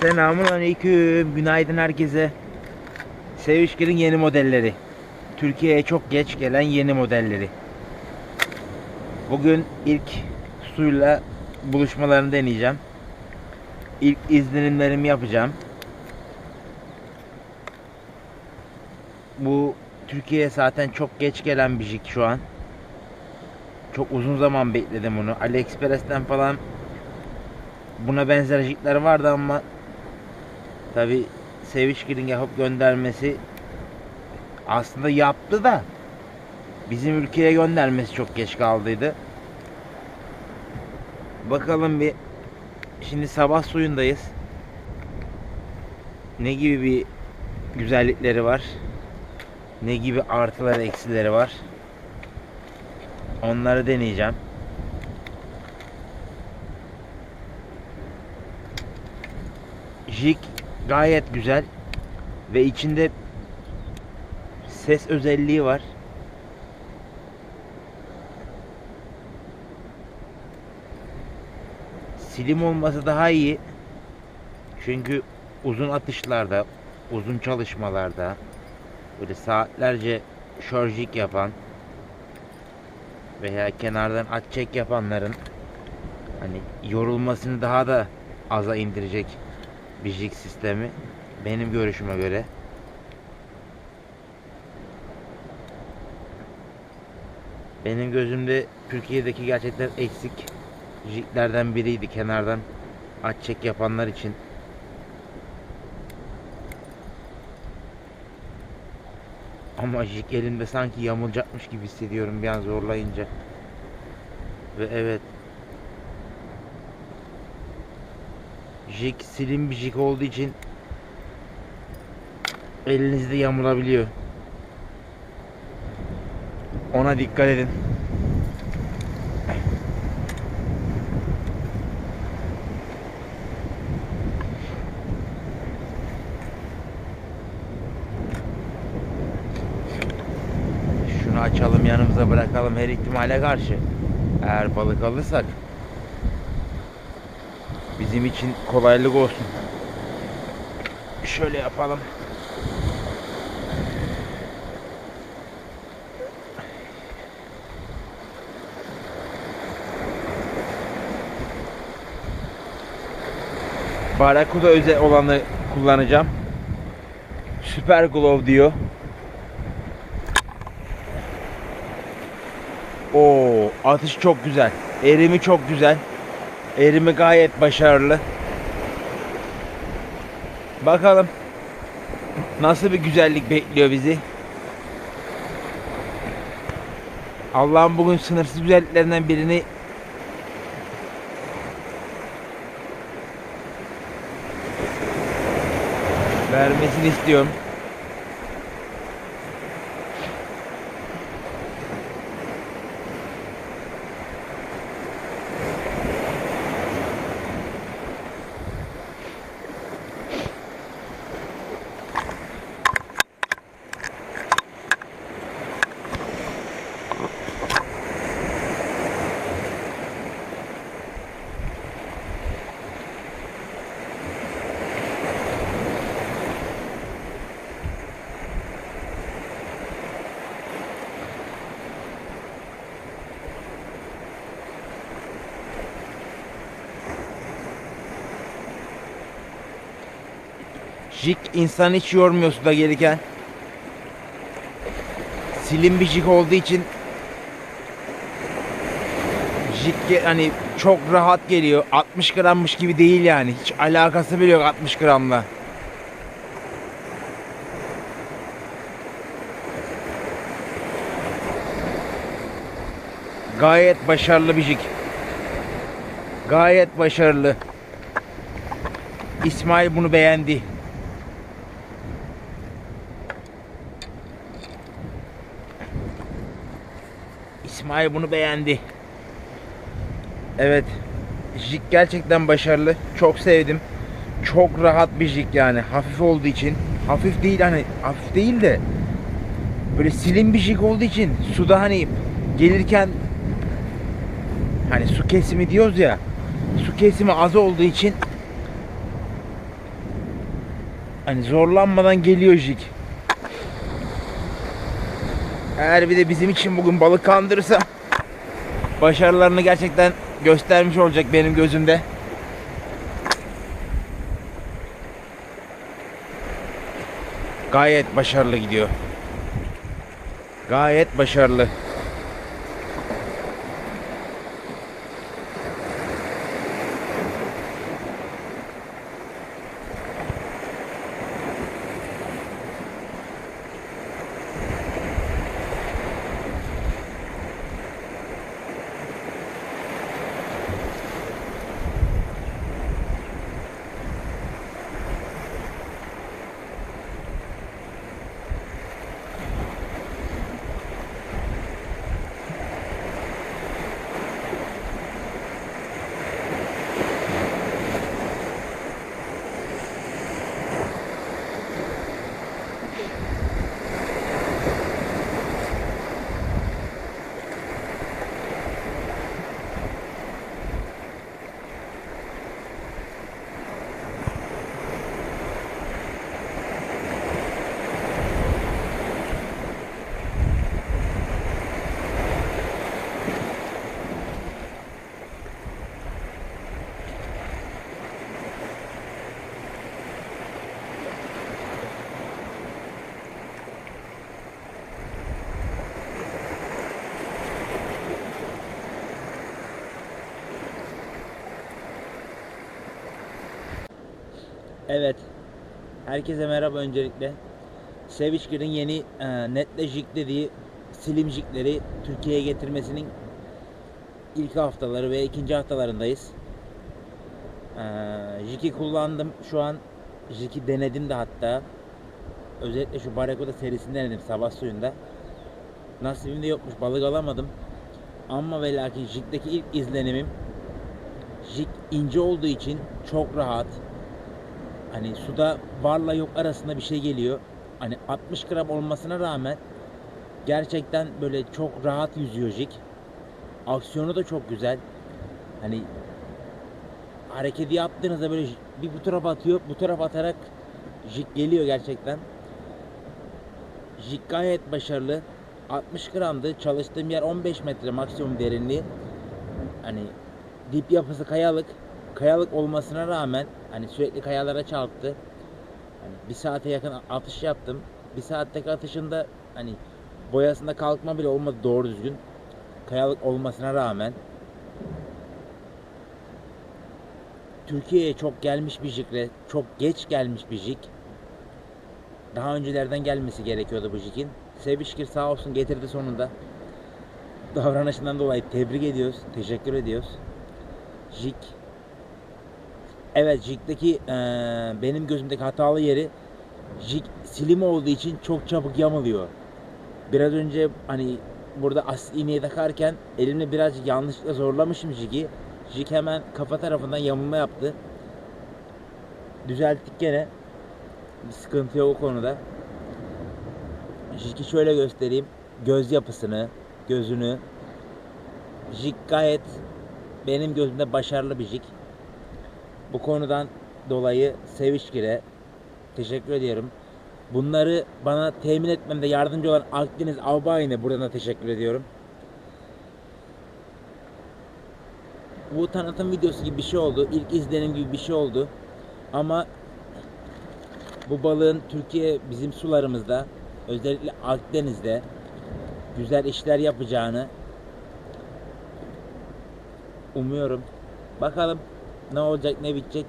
Selamun aleyküm. Günaydın herkese. Sevişkin'in yeni modelleri. Türkiye'ye çok geç gelen yeni modelleri. Bugün ilk suyla buluşmalarını deneyeceğim. İlk izlenimlerimi yapacağım. Bu Türkiye'ye zaten çok geç gelen bir jig şu an. Çok uzun zaman bekledim bunu. AliExpress'ten falan buna benzer jigler vardı ama tabi Sevişkin'in yapıp göndermesi aslında yaptı da bizim ülkeye göndermesi çok geç kaldıydı. Bakalım bir şimdi sabah suyundayız. Ne gibi bir güzellikleri var? Ne gibi artıları eksileri var? Onları deneyeceğim. Jig gayet güzel ve içinde ses özelliği var. Silim olması daha iyi. Çünkü uzun atışlarda, uzun çalışmalarda böyle saatlerce şarjik yapan veya kenardan at çek yapanların hani yorulmasını daha da aza indirecek bir jig sistemi benim görüşüme göre. Benim gözümde Türkiye'deki gerçekten eksik jiglerden biriydi kenardan at çek yapanlar için. Ama jig elimde sanki yamulacakmış gibi hissediyorum bir an zorlayınca. Ve evet. Jig slim bir jig olduğu için elinizde yamulabiliyor. Ona dikkat edin. Şunu açalım yanımıza bırakalım her ihtimale karşı. Eğer balık alırsak bizim için kolaylık olsun. Şöyle yapalım. Barakuda özel olanı kullanacağım. Süper Glove diyor. Oo, atış çok güzel. Erimi çok güzel. Erimi gayet başarılı. Bakalım nasıl bir güzellik bekliyor bizi. Allah'ın bugün sınırsız güzelliklerinden birini vermesini istiyorum. Jig insan hiç yormuyor suda gelirken. Silim bir jig olduğu için jig hani çok rahat geliyor. 60 grammış gibi değil yani. Hiç alakası bile yok 60 gramla. Gayet başarılı bir jig. Gayet başarılı. İsmail bunu beğendi. İsmail bunu beğendi. Evet. Jig gerçekten başarılı. Çok sevdim. Çok rahat bir jig yani. Hafif olduğu için. Hafif değil hani hafif değil de böyle slim bir jig olduğu için suda hani gelirken hani su kesimi diyoruz ya su kesimi az olduğu için Hani zorlanmadan geliyor jig. Eğer bir de bizim için bugün balık kandırırsa başarılarını gerçekten göstermiş olacak benim gözümde. Gayet başarılı gidiyor. Gayet başarılı. Evet. Herkese merhaba öncelikle. Savage yeni e, netle jig dediği slim jigleri Türkiye'ye getirmesinin ilk haftaları ve ikinci haftalarındayız. E, jig'i kullandım. Şu an jig'i denedim de hatta. Özellikle şu Barakuda serisini denedim sabah suyunda. Nasibimde yokmuş balık alamadım. Ama ve lakin jig'deki ilk izlenimim jig ince olduğu için çok rahat. Hani suda varla yok arasında bir şey geliyor. Hani 60 gram olmasına rağmen gerçekten böyle çok rahat yüzüyor jig. Aksiyonu da çok güzel. Hani hareketi yaptığınızda böyle bir bu tarafa atıyor, bu tarafa atarak jig geliyor gerçekten. Jig gayet başarılı. 60 gramdı. Çalıştığım yer 15 metre maksimum derinliği. Hani dip yapısı kayalık. Kayalık olmasına rağmen hani sürekli kayalara çarptı. Hani bir saate yakın atış yaptım. Bir saatteki atışında hani boyasında kalkma bile olmadı doğru düzgün. Kayalık olmasına rağmen. Türkiye'ye çok gelmiş bir jigre, çok geç gelmiş bir jig. Daha öncelerden gelmesi gerekiyordu bu jigin. Sevişkir sağ olsun getirdi sonunda. Davranışından dolayı tebrik ediyoruz, teşekkür ediyoruz. Jig Evet jigdeki eee, benim gözümdeki hatalı yeri jig silim olduğu için çok çabuk yamılıyor. Biraz önce hani burada asit iğneyi takarken elimle biraz yanlışlıkla zorlamışım jigi. Jig hemen kafa tarafından yamulma yaptı. Düzelttik gene. Bir sıkıntı yok o konuda. Jig'i şöyle göstereyim. Göz yapısını, gözünü. Jig gayet benim gözümde başarılı bir jig. Bu konudan dolayı Sevişkir'e teşekkür ediyorum. Bunları bana temin etmemde yardımcı olan Akdeniz Avbayine buradan da teşekkür ediyorum. Bu tanıtım videosu gibi bir şey oldu. İlk izlenim gibi bir şey oldu. Ama bu balığın Türkiye bizim sularımızda özellikle Akdeniz'de güzel işler yapacağını umuyorum. Bakalım ne olacak ne bitecek